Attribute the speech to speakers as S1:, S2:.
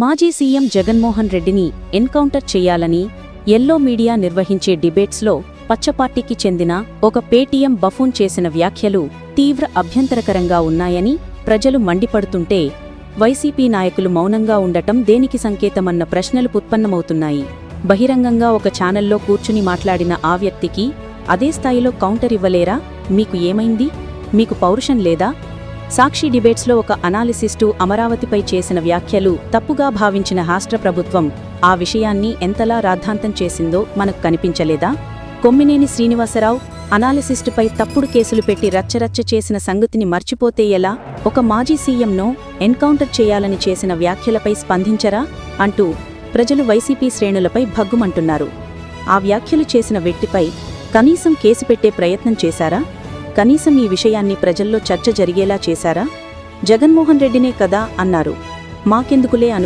S1: మాజీ సీఎం జగన్మోహన్ రెడ్డిని ఎన్కౌంటర్ చేయాలని ఎల్లో మీడియా నిర్వహించే డిబేట్స్లో పచ్చపార్టీకి చెందిన ఒక పేటీఎం బఫూన్ చేసిన వ్యాఖ్యలు తీవ్ర అభ్యంతరకరంగా ఉన్నాయని ప్రజలు మండిపడుతుంటే వైసీపీ నాయకులు మౌనంగా ఉండటం దేనికి సంకేతమన్న ప్రశ్నలు ఉత్పన్నమవుతున్నాయి. బహిరంగంగా ఒక ఛానల్లో కూర్చుని మాట్లాడిన ఆ వ్యక్తికి అదే స్థాయిలో కౌంటర్ ఇవ్వలేరా? మీకు ఏమైంది? మీకు పౌరుషం లేదా? సాక్షి డిబేట్స్లో ఒక అనాలిసిస్టు అమరావతిపై చేసిన వ్యాఖ్యలు తప్పుగా భావించిన రాష్ట్ర ప్రభుత్వం ఆ విషయాన్ని ఎంతలా రాద్ధాంతం చేసిందో మనకు కనిపించలేదా? కొమ్మినేని శ్రీనివాసరావు అనాలిసిస్టుపై తప్పుడు కేసులు పెట్టి రచ్చరచ్చ చేసిన సంగతిని మర్చిపోతే ఎలా? ఒక మాజీ సీఎంను ఎన్కౌంటర్ చేయాలని చేసిన వ్యాఖ్యలపై స్పందించరా? అంటూ ప్రజలు వైసీపీ శ్రేణులపై భగ్గుమంటున్నారు. ఆ వ్యాఖ్యలు చేసిన వ్యక్తిపై కనీసం కేసు పెట్టే ప్రయత్నం చేశారా? కనీసం ఈ విషయాన్ని ప్రజల్లో చర్చ జరిగేలా చేశారా? జగన్మోహన్ రెడ్డినే కదా అన్నారు. మాకెందుకులే అను